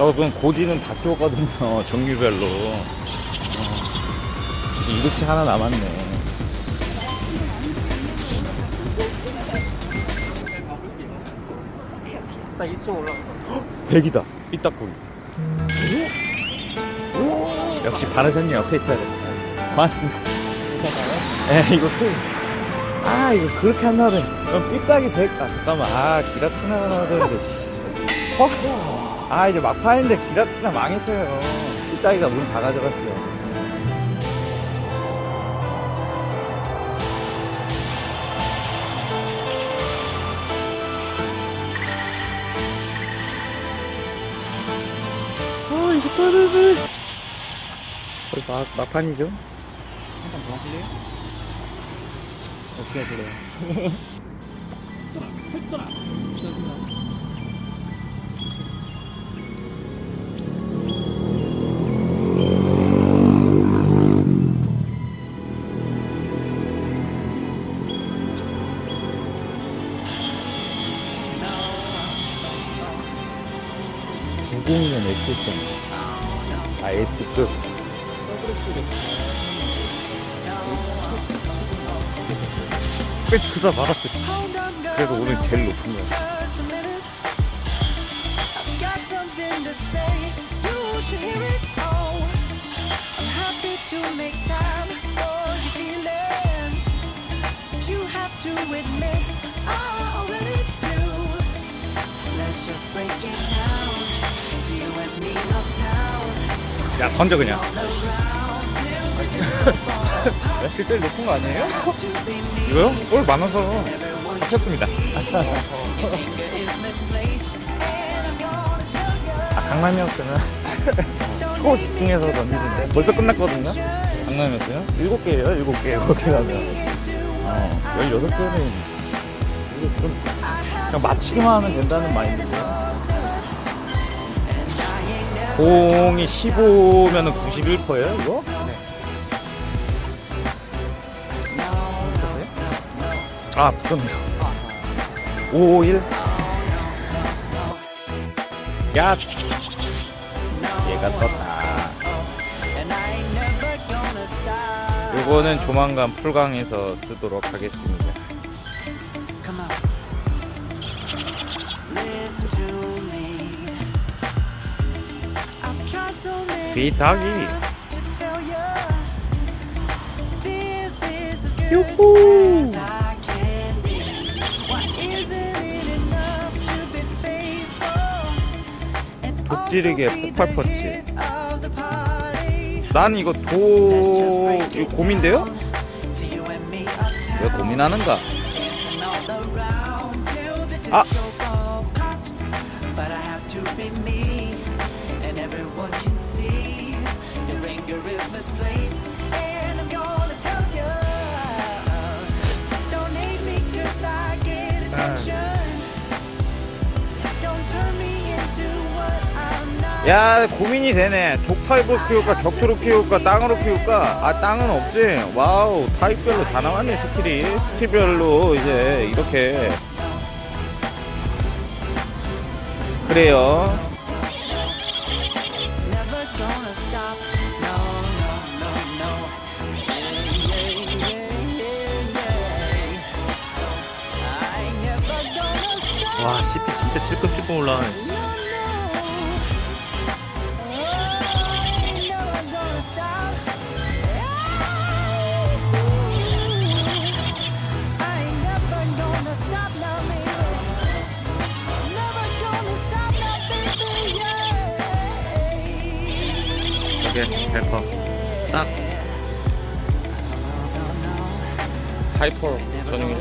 여러분 고지는 다 키웠거든요. 종류별로. 어. 이렇게 하나 남았네. 딱 이쪽 올라가. 백이다. 삐딱구리 역시 바르샤님 옆에 있어야 돼 고맙습니다. 에 이거 좀- 아 이거 그렇게 한다더니. 그럼 삐딱이 백아 잠깐만. 아 기라티나 하나 되는데 씨. 헉스 아 이제 막판인데 기라티나 망했어요 삐딱이가 문 다 가져갔어요 아 이제 또 되네 거의 막, 막판이죠 한잔 더 하실래요? 어떻게 하실래요? 짜증나. 구 90년 SSM 아 S급 꽤 주다 말았어 그래도 오늘 제일 높은 거야 Just a minute. I've got something to say. You should hear it. Oh, I'm happy to make time for your feelings. But you have to admit, I already do. Let's just break it down 야 던져 그냥 그 제일 높은 거 아니에요? 이거요? 올 많아서 잡혔습니다 you. 아 강남이었으면 초 집중해서 던지는데 벌써 끝났거든요 강남이었어요? 일곱 개예요 일곱 개 이렇게 하면 어 16개는 이게 좀 그냥 맞히기만 하면 된다는 마인드고요 공이 15면은 91%예요 이거? 네. 아 붙었네요 551 야 얘가 떴다. 요거는 조만간 풀강에서 쓰도록 하겠습니다 faithful? And 독지르게 폭발 펀치. 난 이거 도... me uptown. 왜 고민하는가? Dancing 야 고민이 되네. 족타입으로 키울까 격투로 키울까 땅으로 키울까? 아 땅은 없지. 와우 타입별로 다 나왔네 스킬이. 스킬별로 이제 이렇게. 그래요 와 CP 진짜 찔끔찔끔 올라가네. 헬퍼. 딱 하이퍼 전용이.